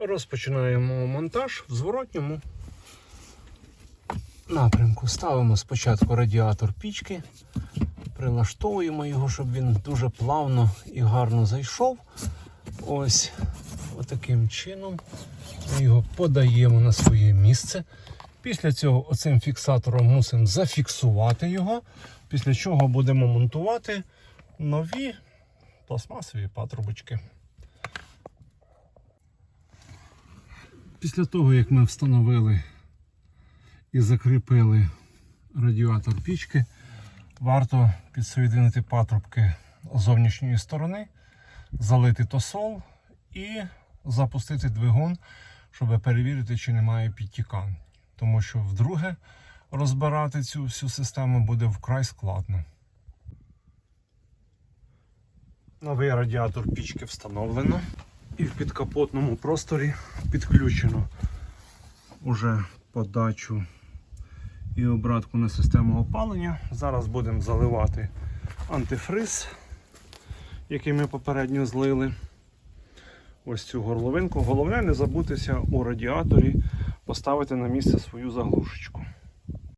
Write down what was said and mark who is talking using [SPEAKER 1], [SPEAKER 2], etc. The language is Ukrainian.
[SPEAKER 1] Розпочинаємо монтаж в зворотньому напрямку. Ставимо спочатку радіатор пічки, прилаштовуємо його, щоб він дуже плавно і гарно зайшов. Ось отаким чином ми його подаємо на своє місце. Після цього оцим фіксатором мусимо зафіксувати його, після чого будемо монтувати нові пластмасові патрубочки. Після того, як ми встановили і закріпили радіатор пічки, варто підсоєдинити патрубки зовнішньої сторони, залити тосол і запустити двигун, щоб перевірити, чи немає підтікань. Тому що вдруге розбирати цю всю систему буде вкрай складно. Новий радіатор пічки встановлено і в підкапотному просторі підключено уже подачу і обратку на систему опалення. Зараз будемо заливати антифриз, який ми попередньо злили. Ось цю горловинку. Головне не забутися у радіаторі поставити на місце свою заглушечку.